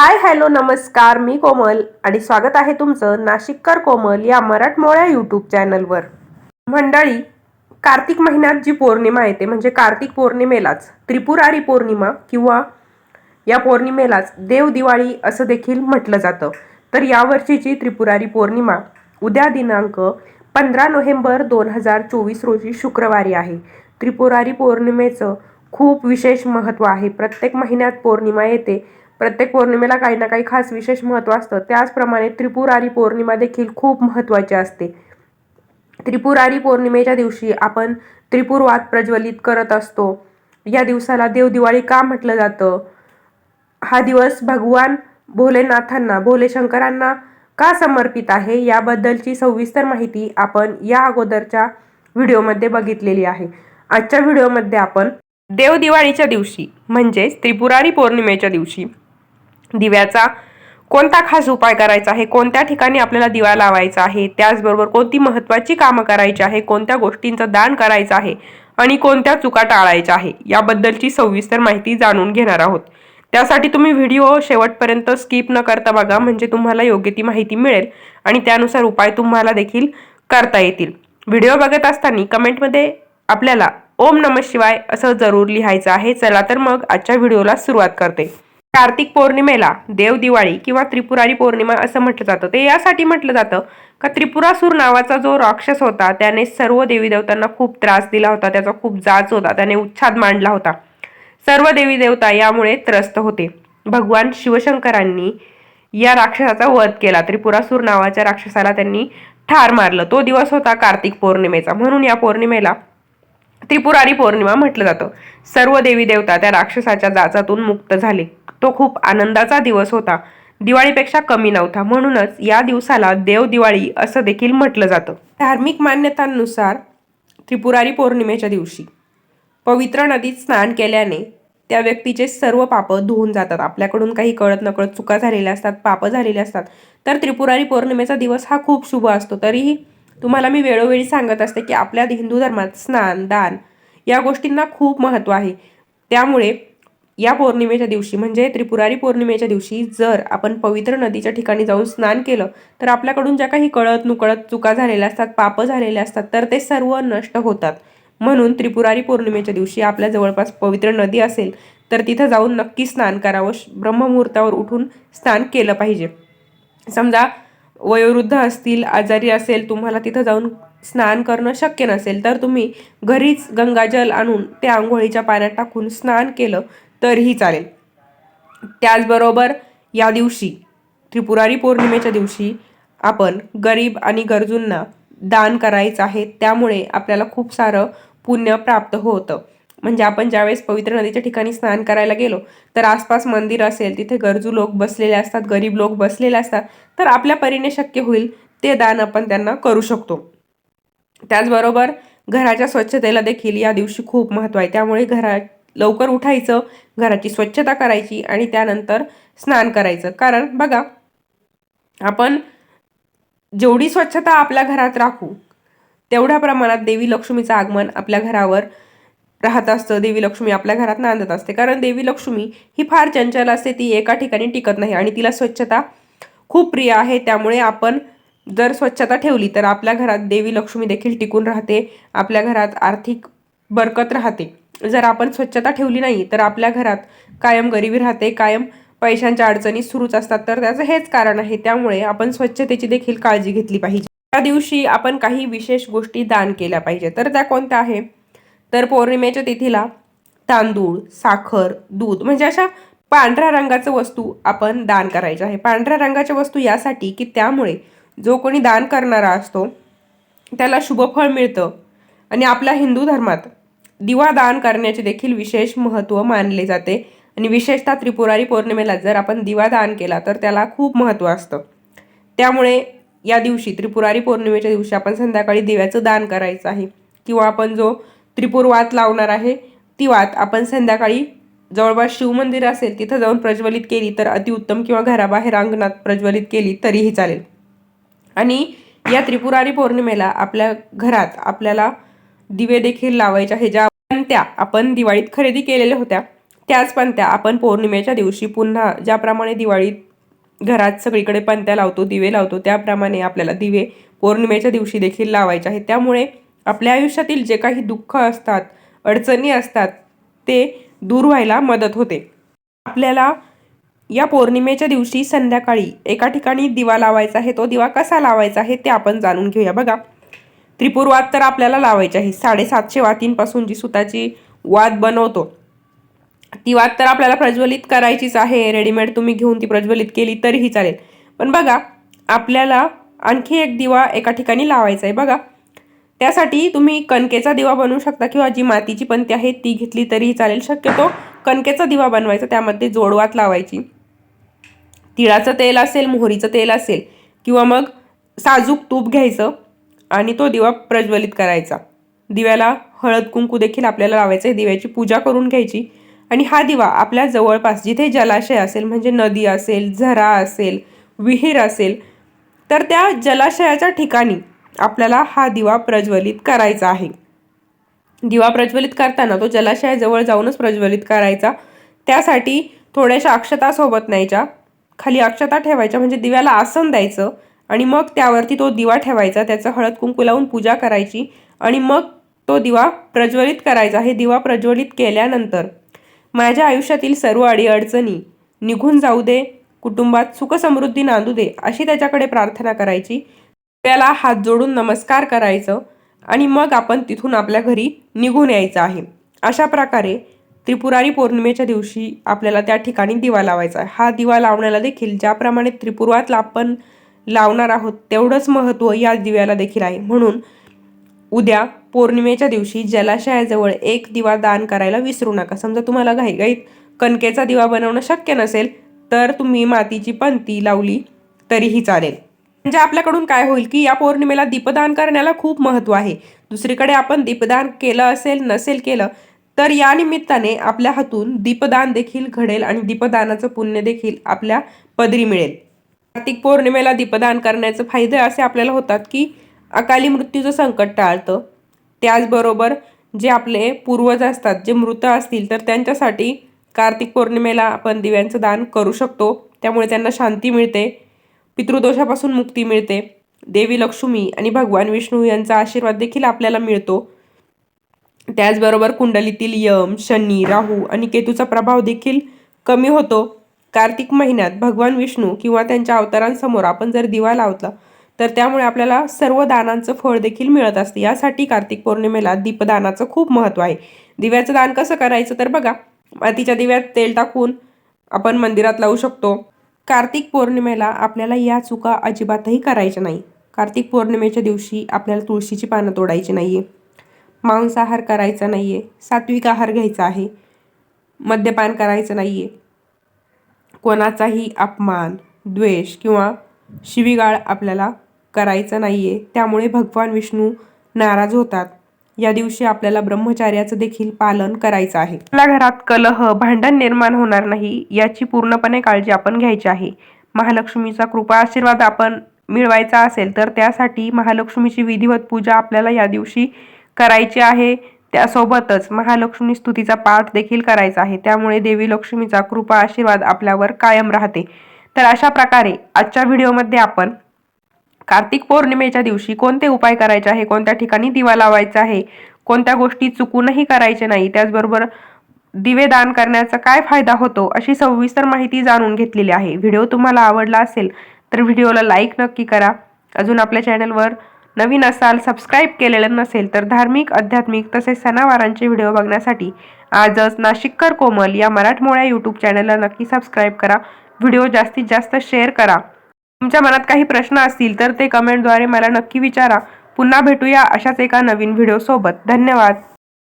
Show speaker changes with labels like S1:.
S1: Hi hello नमस्कार मी कोमल आणि स्वागत आहे तुमचं नाशिककर कोमल या मराठमोळ्या यूट्यूब चॅनलवर. मंडळी कार्तिक महिन्यात जी पौर्णिमा येते म्हणजे कार्तिक पौर्णिमेलाच त्रिपुरारी पौर्णिमा किंवा या पौर्णिमेलाच देव दिवाळी असं देखील म्हटलं जातं. तर यावर्षीची त्रिपुरारी पौर्णिमा उद्या दिनांक पंधरा नोव्हेंबर दोन हजार चोवीस रोजी शुक्रवारी आहे. त्रिपुरारी पौर्णिमेचं खूप विशेष महत्त्व आहे. प्रत्येक महिन्यात पौर्णिमा येते. प्रत्येक पौर्णिमेला काही ना काही खास विशेष महत्त्व असतं. त्याचप्रमाणे त्रिपुरारी पौर्णिमा देखील खूप महत्त्वाची असते. त्रिपुरारी पौर्णिमेच्या दिवशी आपण त्रिपुरवाद प्रज्वलित करत असतो. या दिवसाला देवदिवाळी का म्हटलं जातं? हा दिवस भगवान भोलेनाथांना भोलेशंकरांना का समर्पित आहे? याबद्दलची सविस्तर माहिती आपण या अगोदरच्या व्हिडिओमध्ये बघितलेली आहे. आजच्या व्हिडिओमध्ये आपण देवदिवाळीच्या दिवशी म्हणजेच त्रिपुरारी पौर्णिमेच्या दिवशी दिव्याचा कोणता खास उपाय करायचा आहे? कोणत्या ठिकाणी आपल्याला दिवा लावायचा आहे? त्याचबरोबर कोणती महत्त्वाची कामं करायची आहे? कोणत्या गोष्टींचं दान करायचं आहे? आणि कोणत्या चुका टाळायच्या आहे? याबद्दलची सविस्तर माहिती जाणून घेणार आहोत. त्यासाठी तुम्ही व्हिडिओ शेवटपर्यंत स्किप न करता बघा म्हणजे तुम्हाला योग्य ती माहिती मिळेल आणि त्यानुसार उपाय तुम्हाला देखील करता येतील. व्हिडिओ बघत असताना कमेंटमध्ये आपल्याला ओम नम शिवाय असं जरूर लिहायचं आहे. चला तर मग आजच्या व्हिडिओला सुरुवात करते. कार्तिक पौर्णिमेला देव दिवाळी किंवा त्रिपुरारी पौर्णिमा असं म्हटलं जातं. ते यासाठी म्हटलं जातं का त्रिपुरासूर नावाचा जो राक्षस होता त्याने सर्व देवी देवतांना खूप त्रास दिला होता त्याचा खूप जाच होता त्याने उच्छाद मांडला होता. सर्व देवी देवता यामुळे त्रस्त होते. भगवान शिवशंकरांनी या राक्षसाचा वध केला. त्रिपुरासूर नावाच्या राक्षसाला त्यांनी ठार मारलं. तो दिवस होता कार्तिक पौर्णिमेचा. म्हणून या पौर्णिमेला त्रिपुरारी पौर्णिमा म्हटलं जातं. सर्व देवी देवता त्या राक्षसाच्या जाचातून मुक्त झाले. तो खूप आनंदाचा दिवस होता. दिवाळीपेक्षा कमी नव्हता. म्हणूनच या दिवसाला देव दिवाळी असं देखील म्हटलं जातं. धार्मिक मान्यतांनुसार त्रिपुरारी पौर्णिमेच्या दिवशी पवित्र नदीत स्नान केल्याने त्या व्यक्तीचे सर्व पापं धुवून जातात. आपल्याकडून काही कळत नकळत चुका झालेल्या असतात पापं झालेले असतात. तर त्रिपुरारी पौर्णिमेचा दिवस हा खूप शुभ असतो. तरीही तुम्हाला मी वेळोवेळी सांगत असते की आपल्या हिंदू धर्मात स्नान दान या गोष्टींना खूप महत्त्व आहे. त्यामुळे या पौर्णिमेच्या दिवशी म्हणजे त्रिपुरारी पौर्णिमेच्या दिवशी जर आपण पवित्र नदीच्या ठिकाणी जाऊन स्नान केलं तर आपल्याकडून ज्या काही कळत नुकळत चुका झालेल्या असतात पापं झालेल्या असतात तर ते सर्व नष्ट होतात. म्हणून त्रिपुरारी पौर्णिमेच्या दिवशी आपल्या जवळपास पवित्र नदी असेल तर तिथं जाऊन नक्की स्नान करावं ब्रह्ममुहूर्तावर उठून स्नान केलं पाहिजे. समजा वयोवृद्ध असतील आजारी असेल तुम्हाला तिथं जाऊन स्नान करणं शक्य नसेल तर तुम्ही घरीच गंगाजल आणून ते आंघोळीच्या पाण्यात टाकून स्नान केलं तरीही चालेल. त्याचबरोबर या दिवशी त्रिपुरारी पौर्णिमेच्या दिवशी आपण गरीब आणि गरजूंना दान करायचं आहे. त्यामुळे आपल्याला खूप सारं पुण्य प्राप्त होतं. म्हणजे आपण ज्यावेळेस पवित्र नदीच्या ठिकाणी स्नान करायला गेलो तर आसपास मंदिर असेल तिथे गरजू लोक बसलेले असतात गरीब लोक बसलेले असतात तर आपल्या परीने शक्य होईल ते दान आपण त्यांना करू शकतो. त्याचबरोबर घराच्या स्वच्छतेला देखील या दिवशी खूप महत्त्व आहे. त्यामुळे घरा लवकर उठायचं घराची स्वच्छता करायची आणि त्यानंतर स्नान करायचं. कारण बघा आपण जेवढी स्वच्छता आपल्या घरात राखू तेवढ्या प्रमाणात देवी लक्ष्मीचं आगमन आपल्या घरावर राहत असतं. देवी लक्ष्मी आपल्या घरात नांदत असते. कारण देवी लक्ष्मी ही फार चंचल असते ती एका ठिकाणी टिकत नाही आणि तिला स्वच्छता खूप प्रिय आहे. त्यामुळे आपण जर स्वच्छता ठेवली तर आपल्या घरात देवी लक्ष्मी देखील टिकून राहते आपल्या घरात आर्थिक बरकत राहते. जर आपण स्वच्छता ठेवली नाही तर आपल्या घरात कायम गरिबी राहते कायम पैशांच्या अडचणी सुरूच असतात. तर त्याचं हेच कारण आहे. त्यामुळे आपण स्वच्छतेची देखील काळजी घेतली पाहिजे. त्या दिवशी आपण काही विशेष गोष्टी दान केल्या पाहिजे तर त्या कोणत्या आहे? तर पौर्णिमेच्या तिथीला तांदूळ साखर दूध म्हणजे अशा पांढऱ्या रंगाच्या वस्तू आपण दान करायच्या आहे. पांढऱ्या रंगाच्या वस्तू यासाठी की त्यामुळे जो कोणी दान करणारा असतो त्याला शुभफळ मिळतं. आणि आपल्या हिंदू धर्मात दिवा दान करण्याचे देखील विशेष महत्त्व मानले जाते. आणि विशेषतः त्रिपुरारी पौर्णिमेला जर आपण दिवा दान केला तर त्याला खूप महत्त्व असतं. त्यामुळे या दिवशी त्रिपुरारी पौर्णिमेच्या दिवशी आपण संध्याकाळी दिव्याचं दान करायचं आहे. किंवा आपण जो त्रिपुर वात लावणार आहे ती वात आपण संध्याकाळी जवळपास शिवमंदिर असेल तिथं जाऊन प्रज्वलित केली तर अतिउत्तम किंवा घराबाहेर अंगणात प्रज्वलित केली तरीही चालेल. आणि या त्रिपुरारी पौर्णिमेला आपल्या घरात आपल्याला दिवे देखील लावायचे आहे ज्या त्या आपण दिवाळीत खरेदी केलेल्या होत्या. त्याच पणत्या आपण पौर्णिमेच्या दिवशी पुन्हा ज्याप्रमाणे दिवाळीत घरात सगळीकडे पंत्या लावतो दिवे लावतो त्याप्रमाणे आपल्याला दिवे पौर्णिमेच्या दिवशी देखील लावायचे आहेत. त्यामुळे आपल्या आयुष्यातील जे काही दुःख असतात अडचणी असतात ते दूर व्हायला मदत होते. आपल्याला या पौर्णिमेच्या दिवशी संध्याकाळी एका ठिकाणी दिवा लावायचा आहे तो दिवा कसा लावायचा आहे ते आपण जाणून घेऊया. बघा त्रिपुरवाद तर आपल्याला लावायची आहे. साडेसातशे वातींपासून जी सुताची वात बनवतो ती वात तर आपल्याला प्रज्वलित करायचीच आहे. रेडीमेड तुम्ही घेऊन ती प्रज्वलित केली तरीही चालेल. पण बघा आपल्याला आणखी एक दिवा एका ठिकाणी लावायचा आहे. बघा त्यासाठी तुम्ही कणकेचा दिवा बनवू शकता किंवा जी मातीची पंती आहे ती घेतली तरीही चालेल. शक्यतो कणकेचा दिवा बनवायचा त्यामध्ये जोडवात लावायची. तिळाचं तेल असेल मोहरीचं तेल असेल किंवा मग साजूक तूप घ्यायचं. आणि तो दिवा प्रज्वलित करायचा. दिव्याला हळद कुंकू देखील आपल्याला लावायचं आहे. दिव्याची पूजा करून घ्यायची. आणि हा दिवा आपल्या जवळपास जिथे जलाशय असेल म्हणजे नदी असेल झरा असेल विहीर असेल तर त्या जलाशयाच्या ठिकाणी आपल्याला हा दिवा प्रज्वलित करायचा आहे. दिवा प्रज्वलित करताना तो जलाशयाजवळ जाऊनच प्रज्वलित करायचा. त्यासाठी थोड्याशा अक्षता सोबत न्यायच्या. खाली अक्षता ठेवायच्या म्हणजे दिव्याला आसन द्यायचं. आणि मग त्यावरती तो दिवा ठेवायचा त्याचं हळद कुंकू लावून पूजा करायची आणि मग तो दिवा प्रज्वलित करायचा. हे दिवा प्रज्वलित केल्यानंतर माझ्या आयुष्यातील सर्व अडीअडचणी निघून जाऊ दे कुटुंबात सुखसमृद्धी नांदू दे अशी त्याच्याकडे प्रार्थना करायची. त्याला हात जोडून नमस्कार करायचं आणि मग आपण तिथून आपल्या घरी निघून यायचं आहे. अशा प्रकारे त्रिपुरारी पौर्णिमेच्या दिवशी आपल्याला त्या ठिकाणी दिवा लावायचा आहे. हा दिवा लावण्याला देखील ज्याप्रमाणे त्रिपुरातला आपण लावणार आहोत तेवढंच महत्त्व या दिव्याला देखील आहे. म्हणून उद्या पौर्णिमेच्या दिवशी जलाशयाजवळ एक दिवा दान करायला विसरू नका. समजा तुम्हाला घाईघाईत कणकेचा दिवा बनवणं शक्य नसेल तर तुम्ही मातीची पंती लावली तरीही चालेल. म्हणजे आपल्याकडून काय होईल की या पौर्णिमेला दीपदान करण्याला खूप महत्त्व आहे. दुसरीकडे आपण दीपदान केलं असेल नसेल केलं तर या निमित्ताने आपल्या हातून दीपदान देखील घडेल आणि दीपदानाचं पुण्य देखील आपल्या पदरी मिळेल. कार्तिक पौर्णिमेला दीपदान करण्याचे फायदे असे आपल्याला होतात की अकाली मृत्यूचं संकट टाळतं. त्याचबरोबर जे आपले पूर्वज असतात जे मृत असतील तर त्यांच्यासाठी कार्तिक पौर्णिमेला आपण दिव्यांचं दान करू शकतो. त्यामुळे त्यांना शांती मिळते पितृदोषापासून मुक्ती मिळते. देवी लक्ष्मी आणि भगवान विष्णू यांचा आशीर्वाद देखील आपल्याला मिळतो. त्याचबरोबर कुंडलीतील यम शनी राहू आणि केतूचा प्रभाव देखील कमी होतो. कार्तिक महिन्यात भगवान विष्णू किंवा त्यांच्या अवतारांसमोर आपण जर दिवा लावला तर त्यामुळे आपल्याला सर्व दानांचं फळ देखील मिळत असते. यासाठी कार्तिक पौर्णिमेला दीपदानाचं खूप महत्त्व आहे. दिव्याचं दान कसं करायचं तर बघा मातीच्या दिव्यात तेल टाकून आपण मंदिरात लावू शकतो. कार्तिक पौर्णिमेला आपल्याला या चुका अजिबातही करायच्या नाही. कार्तिक पौर्णिमेच्या दिवशी आपल्याला तुळशीची पानं तोडायची नाही आहे मांसाहार करायचा नाही आहे सात्विक आहार घ्यायचा आहे. मद्यपान करायचं नाही आहे कोणाचाही अपमान द्वेष किंवा शिवीगाळ आपल्याला करायचं नाही आहे त्यामुळे भगवान विष्णू नाराज होतात. या दिवशी आपल्याला ब्रह्मचार्याचं देखील पालन करायचं आहे. आपल्या घरात कलह भांडण निर्माण होणार नाही याची पूर्णपणे काळजी आपण घ्यायची आहे. महालक्ष्मीचा कृपा आशीर्वाद आपण मिळवायचा असेल तर त्यासाठी महालक्ष्मीची विधिवत पूजा आपल्याला या दिवशी करायची आहे. त्यासोबतच महालक्ष्मी स्तुतीचा पाठ देखील करायचा आहे. त्यामुळे देवी लक्ष्मीचा कृपा आशीर्वाद आपल्यावर कायम राहते. तर अशा प्रकारे आजच्या व्हिडिओमध्ये आपण कार्तिक पौर्णिमेच्या दिवशी कोणते उपाय करायचे आहे? कोणत्या ठिकाणी दिवा लावायचा आहे? कोणत्या गोष्टी चुकूनही करायचे नाही? त्याचबरोबर दिवे दान करण्याचा काय फायदा होतो? अशी सविस्तर माहिती जाणून घेतलेली आहे. व्हिडिओ तुम्हाला आवडला असेल तर व्हिडिओला लाईक नक्की करा. अजून आपल्या चॅनलवर नवीन असाल सबस्क्राईब केलेलं नसेल तर धार्मिक आध्यात्मिक तसेच सणावारांचे व्हिडिओ बघण्यासाठी आजच नाशिककर कोमल या मराठमोळ्या यूट्यूब चॅनलला नक्की सबस्क्राईब करा. व्हिडिओ जास्तीत जास्त शेअर करा. तुमच्या मनात काही प्रश्न असतील तर ते कमेंटद्वारे मला नक्की विचारा. पुन्हा भेटूया अशाच एका नवीन व्हिडिओसोबत धन्यवाद.